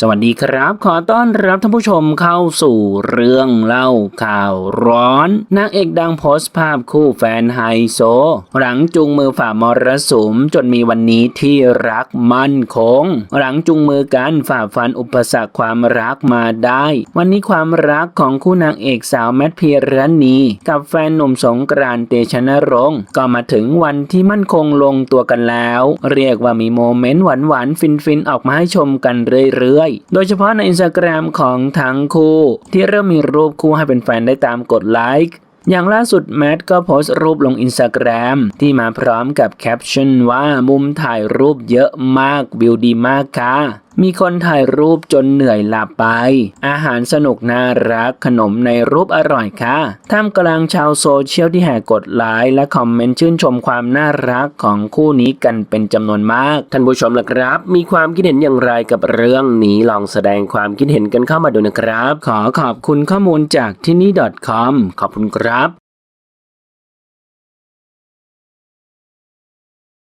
สวัสดีครับ ขอต้อนรับท่านผู้ชมเข้าสู่เรื่องเล่าข่าวร้อนนางเอกดังโพสต์ภาพคู่แฟนไฮโซ หลังจูงมือฝ่ามรสุมจนมีวันนี้ที่รักมั่นคง หลังจูงมือกันฝ่าฟันอุปสรรคความรักมาได้ วันนี้ความรักของคู่นางเอกสาวแมทพีรณีกับแฟนหนุ่มสงกรานต์เตชะนรงค์ก็มาถึงวันที่มั่นคงลงตัวกันแล้ว เรียกว่ามีโมเมนต์หวานๆฟินๆออกมาให้ชมกันเรื่อยๆ โดยเฉพาะในอินสตาแกรมของทั้งคู่ที่เริ่มมีรูปคู่ให้เป็นแฟนได้ตามกดไลค์อย่างล่าสุดแมทก็โพสต์รูปลงอินสตาแกรมที่มาพร้อมกับแคปชั่นว่ามุมถ่ายรูปเยอะมากวิวดีมากค่ะมีคนถ่ายรูปจนเหนื่อยหลับไป อาหารสนุกน่ารักขนมในรูปอร่อยค่ะ ท่ามกลางชาวโซเชียลที่แห่กดไลค์และคอมเมนต์ชื่นชมความน่ารักของคู่นี้กันเป็นจำนวนมาก ท่านผู้ชมล่ะครับ มีความคิดเห็นอย่างไรกับเรื่องนี้ลองแสดงความคิดเห็นกันเข้ามาดูนะครับ ขอขอบคุณข้อมูลจากที่นี่ .com ขอบคุณครับ